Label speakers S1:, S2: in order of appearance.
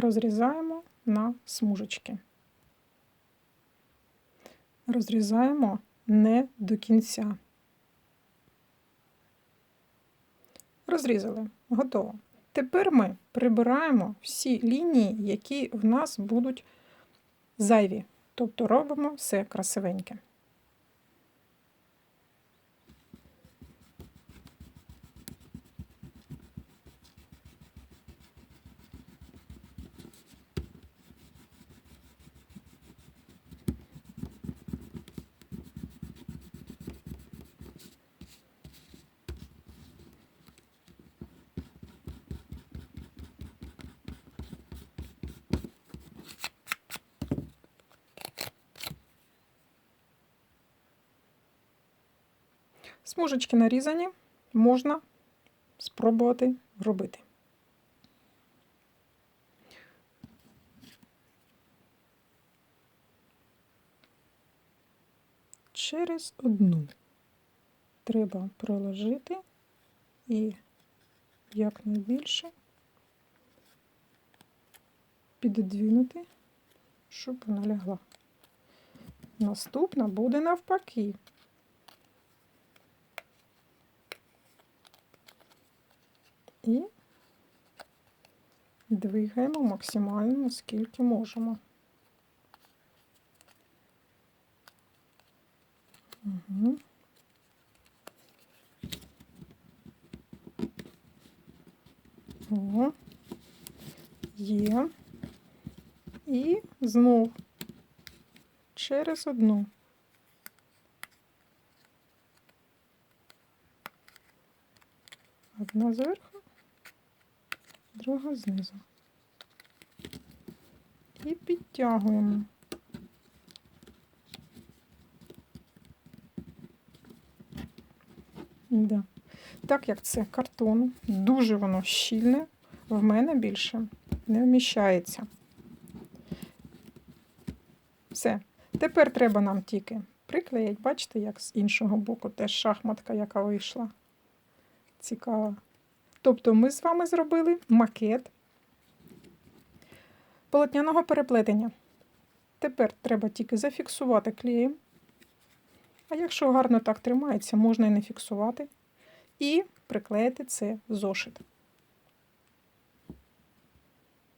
S1: розрізаємо на смужечки. Розрізаємо не до кінця. Розрізали. Готово. Тепер ми прибираємо всі лінії, які в нас будуть зайві. Тобто робимо все красивеньке. Смужечки нарізані, можна спробувати робити. Через одну треба проложити і якнайбільше піддвинути, щоб вона лягла. Наступна буде навпаки. І двигаємо максимально, наскільки можемо. Угу. О, є. І знов через одну. Одна зверху, друга знизу. І підтягуємо. Да. Так як це картон, дуже воно щільне, в мене більше не вміщається. Все. Тепер треба нам тільки приклеїти, бачите, як з іншого боку теж шахматка, яка вийшла. Цікава. Тобто ми з вами зробили макет полотняного переплетення. Тепер треба тільки зафіксувати клеєм. А якщо гарно так тримається, можна і не фіксувати. І приклеїти це зошит.